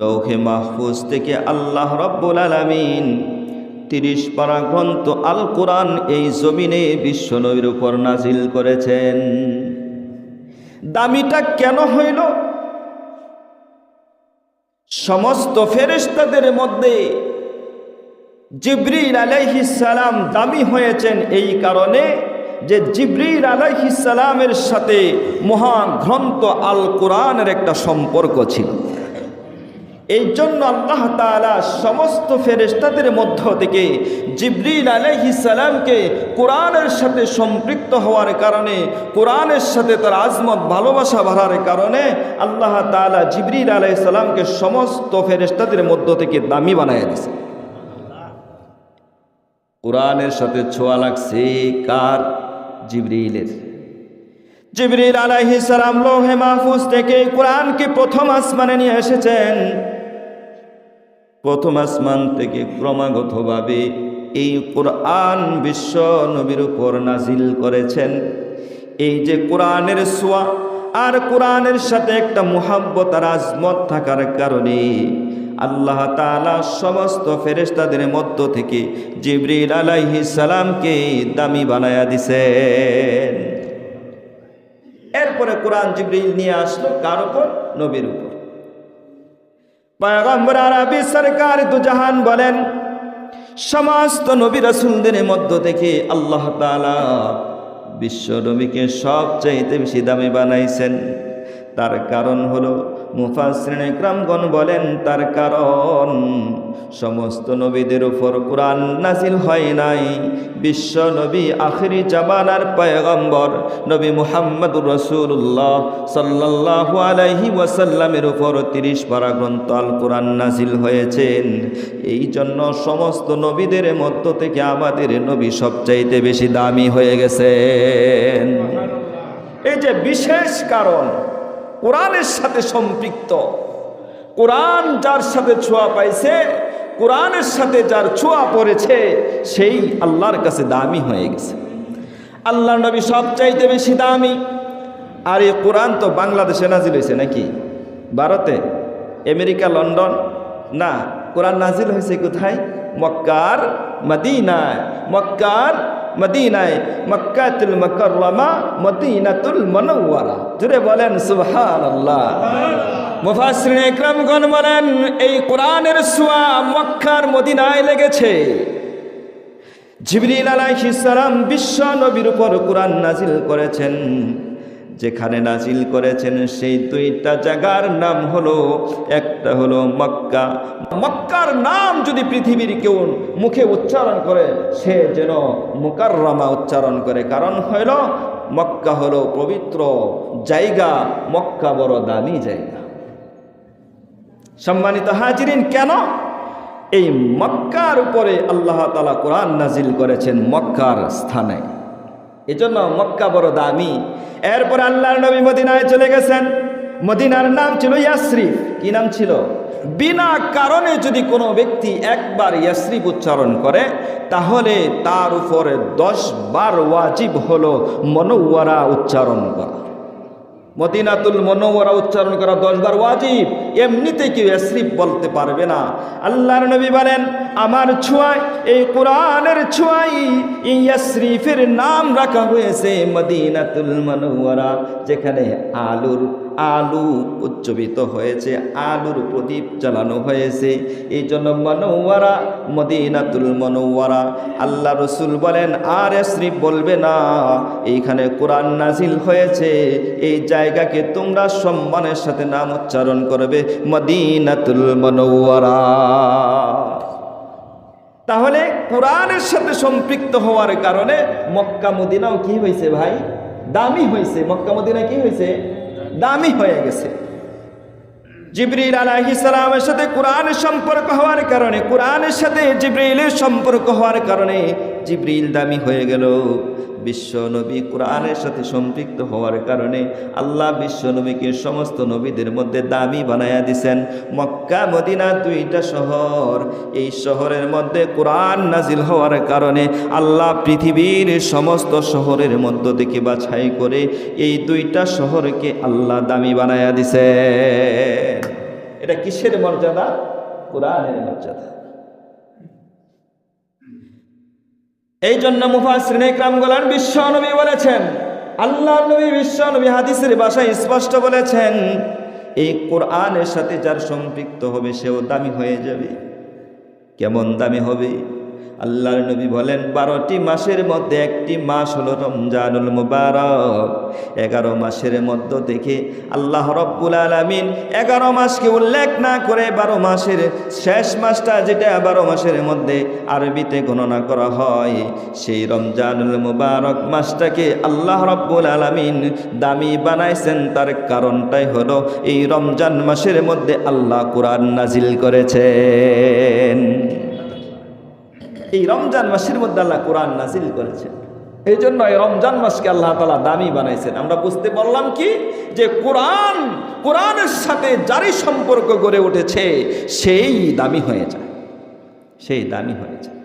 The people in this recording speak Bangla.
লৌহে মাহফুজ থেকে আল্লাহ রব্বুল আলামিন তিরিশ পারা গ্রন্থ আল কোরআন এই জমিনে বিশ্বনবীর উপর নাজিল করেছেন। দামিটা কেন হইল? সমস্ত ফেরেশতাদের মধ্যে জিব্রিল সালাম দামি হয়েছেন এই কারণে যে জিব্রিল সালামের সাথে মহাগ্রন্থ আল কোরআনের একটা সম্পর্ক ছিল। এই জন্য আল্লাহ তাআলা সমস্ত ফেরেশতাদের মধ্য থেকে জিব্রিল আলাইহিস সালামকে কোরআনের সাথে সম্পৃক্ত হওয়ার কারণে, কোরআনের সাথে তার আজমত, ভালোবাসা বাড়ার কারণে আল্লাহ তাআলা জিব্রিল আলাইহিস সালামকে সমস্ত ফেরেশতাদের মধ্য থেকে দামি বানায় দিয়েছে। কোরআনের সাথে ছোঁয়া লাগছে কার? জিবরিলের। জিবরিল আলাইহিস সালাম লোহে মাহফুজ থেকে কোরআনকে প্রথম আসমানে নিয়ে এসেছেন। প্রথম আসমান থেকে ক্রমাগতভাবে এই কোরআন বিশ্ব নবীর উপর নাজিল করেছেন। এই যে কোরআনের সোয়া আর কোরআনের সাথে একটা মুহাব্বত আর আজমত থাকার কারণে আল্লাহ তাআলা সমস্ত ফেরেশতাদের মধ্য থেকে জিবরিল আলাইহিস সালামকে দামি বানায়া দিছেন। এরপরে কোরআন জিবরিল নিয়ে আসলো কার উপর? নবীর উপর। পয়গম্বর আরবি সরকার দুজাহান বলেন, সমস্ত নবী রসুলদের মধ্য থেকে আল্লাহ তালা বিশ্ব নবীকে সবচাইতে বেশি দামি বানাইছেন। তার কারণ হলো মুফাসরিন ইকরামগণ বলেন, তার কারণ সমস্ত নবীদের উপর কোরআন নাজিল হয় নাই। বিশ্ব নবী আখরি জামানার পয়গম্বর নবী মুহাম্মদ রসুল্লাহ সাল্লাল্লাহু আলাইহি ওয়াসাল্লামের উপর তিরিশ পারা গ্রন্থ আল কোরআন নাজিল হয়েছেন। এই জন্য সমস্ত নবীদের মধ্য থেকে আমাদের নবী সবচাইতে বেশি দামি হয়ে গেছেন। এই যে বিশেষ কারণ কোরআনের সাথে সম্পৃক্ত। কোরআন যার সাথে ছোঁয়া পাইছে, কোরআনের সাথে যার ছোঁয়া পড়েছে, সেই আল্লাহর কাছে দামি হয়ে গেছে। আল্লাহ নবী সবচাইতে বেশি দামি। আর এই কোরআন তো বাংলাদেশে নাজিল হয়েছে নাকি? ভারতে? America, London? না, কোরআন নাজিল হয়েছে কোথায়? মক্কার মদিনায়। মক্কার মদিনায় মক্কাতুল মকরমা মদিনাতুল মনওয়ারা। জুড়ে বলেন, সুবহানাল্লাহ। মুফাসসিরিন ইকরামগণ বলেন, এই কোরআনের সুয়া মক্কার মদিনায় লেগেছে। জিবরিল আলাইহিস সালাম বিশ্ব নবীর উপর কোরআন নাজিল করেছেন। যেখানে নাজিল করেছেন সেই দুইটা জায়গার নাম হলো, একটা হলো মক্কা। মক্কার নাম যদি পৃথিবীর কেউ মুখে উচ্চারণ করে, সে যেন মুকাররমা উচ্চারণ করে। কারণ হইল, মক্কা হলো পবিত্র জায়গা, মক্কা বড় দামি জায়গা। সম্মানিত হাজিরিন, কেন? এই মক্কার উপরে আল্লাহ তালা কোরআন নাজিল করেছেন মক্কার স্থানে। এজন্য মক্কা বড় দামি। এরপর আল্লাহর নবী মদিনায় চলে গেছেন। মদিনার নাম ছিল ইয়াসরিফ। কি নাম ছিল? বিনা কারণে যদি কোনো ব্যক্তি একবার ইয়াসরিফ উচ্চারণ করে, তাহলে তার উপরে দশ বার ওয়াজিব হলো মনোয়ারা উচ্চারণ করা। মদিনাতুল মনোয়ারা উচ্চারণ করা দশবার ওয়াজিব। এমনিতে কেউ এসরিফ বলতে পারবে না। আল্লাহর নবী বলেন, আমার ছোঁয়ায়, এই কোরআনের ছোঁয়াই ইয়াসরিফের নাম রাখা হয়েছে মদিনাতুল মনোয়ারা যেখানে আলুর আলু উচ্চবিত হয়েছে, আলুর প্রদীপ জ্বালানো হয়েছে। এই জন্য মনোয়ারা, মদিনাতুল মনোয়ারা। আল্লাহ রসুল বলেন, আর শ্রী বলবে না, এইখানে কোরআন নাজিল হয়েছে। এই জায়গাকে তোমরা সম্মানের সাথে নাম উচ্চারণ করবে, মদিনাতুল মনোয়ারা। তাহলে কোরআনের সাথে সম্পৃক্ত হওয়ার কারণে মক্কা, মদিনাও কি হয়েছে ভাই? দামি হয়েছে। মক্কা, মদিনা কি হয়েছে? দামি হয়ে গেছে। জিব্রিল সালামের সাথে কোরআনের সম্পর্ক হওয়ার কারণে, কোরআনের সাথে জিবরিলের সম্পর্ক হওয়ার কারণে জিবরিল দামি হয়ে গেল। বিশ্ব নবী কোরআনের সাথে সম্পৃক্ত হওয়ার কারণে আল্লাহ বিশ্ব নবীকে সমস্ত নবীদের মধ্যে দামি বানায়া দিছেন। মক্কা, মদিনা দুইটা শহর। এই শহরের মধ্যে কোরআন নাজিল হওয়ার কারণে আল্লাহ পৃথিবীর সমস্ত শহরের মধ্য থেকে বাছাই করে এই দুইটা শহরকে আল্লাহ দামি বানায়া দিছে এটা কিসের মর্যাদা? কোরআনের মর্যাদা। এই জন্য মুফাসরিন ইকরাম গোলান বিশ্ব নবী বলেছেন আল্লাহ নবী বিশ্ব নবী হাদিসের ভাষায় স্পষ্ট বলেছেন, এই কোরআনের সাথে যার সম্পৃক্ত হবে সেও দামি হয়ে যাবে। কেমন দামি হবে? আল্লাহর নবী বলেন, বারোটি মাসের মধ্যে একটি মাস হলো রমজানুল মুবারক। এগারো মাসের মধ্য থেকে আল্লাহ রব্বুল আলমিন এগারো মাসকে উল্লেখ না করে বারো মাসের শেষ মাসটা যেটা বারো মাসের মধ্যে আরবিতে গণনা করা হয়, সেই রমজানুল মুবারক মাসটাকে আল্লাহ রব্বুল আলমিন দামি বানাইছেন। তার কারণটাই হলো এই রমজান মাসের মধ্যে আল্লাহ কোরআন নাজিল করেছেন। এই রমজান মাসের মধ্যে আল্লাহ কোরআন নাজিল করেছেন। এই জন্য এই রমজান মাসকে আল্লাহ তালা দামি বানাইছেন। আমরা বুঝতে পারলাম কি? যে কোরআন, কোরআনের সাথে যারই সম্পর্ক গড়ে উঠেছে, সেই দামি হয়ে যায়। সেই দামি হয়ে যায়।